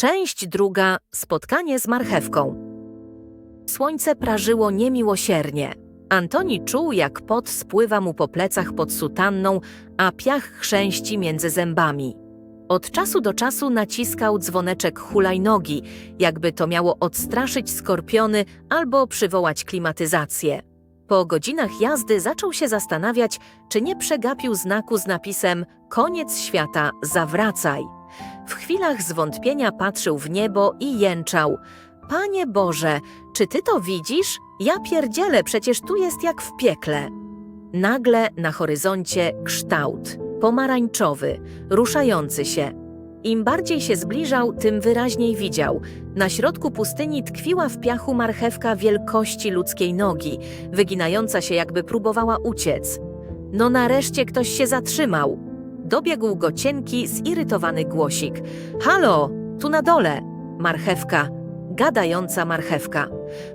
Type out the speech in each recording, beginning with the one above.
Część druga spotkanie z marchewką. Słońce prażyło niemiłosiernie. Antoni czuł, jak pot spływa mu po plecach pod sutanną, a piach chrzęści między zębami. Od czasu do czasu naciskał dzwoneczek hulajnogi, jakby to miało odstraszyć skorpiony albo przywołać klimatyzację. Po godzinach jazdy zaczął się zastanawiać, czy nie przegapił znaku z napisem Koniec świata, zawracaj. W chwilach zwątpienia patrzył w niebo i jęczał: Panie Boże, czy ty to widzisz? Ja pierdzielę, przecież tu jest jak w piekle. Nagle na horyzoncie kształt pomarańczowy, ruszający się. Im bardziej się zbliżał, tym wyraźniej widział. Na środku pustyni tkwiła w piachu marchewka wielkości ludzkiej nogi, wyginająca się jakby próbowała uciec. No nareszcie ktoś się zatrzymał. Dobiegł go cienki, zirytowany głosik. Halo, tu na dole. Marchewka, gadająca marchewka.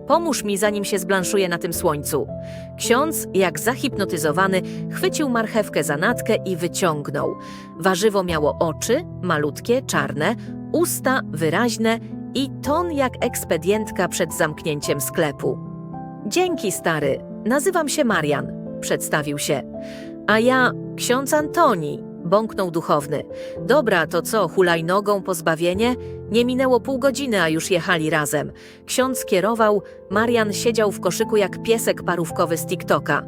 Pomóż mi, zanim się zblanszuje na tym słońcu. Ksiądz, jak zahipnotyzowany, chwycił marchewkę za natkę i wyciągnął. Warzywo miało oczy, malutkie, czarne, usta wyraźne i ton jak ekspedientka przed zamknięciem sklepu. Dzięki, stary. Nazywam się Marian, przedstawił się. A ja ksiądz Antoni, bąknął duchowny. Dobra, to co, hulajnogą pozbawienie? Nie minęło pół godziny, a już jechali razem. Ksiądz kierował, Marian siedział w koszyku jak piesek parówkowy z TikToka.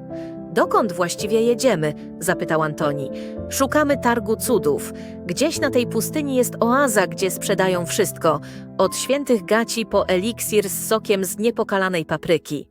Dokąd właściwie jedziemy? zapytał Antoni. Szukamy targu cudów. Gdzieś na tej pustyni jest oaza, gdzie sprzedają wszystko. Od świętych gaci po eliksir z sokiem z niepokalanej papryki.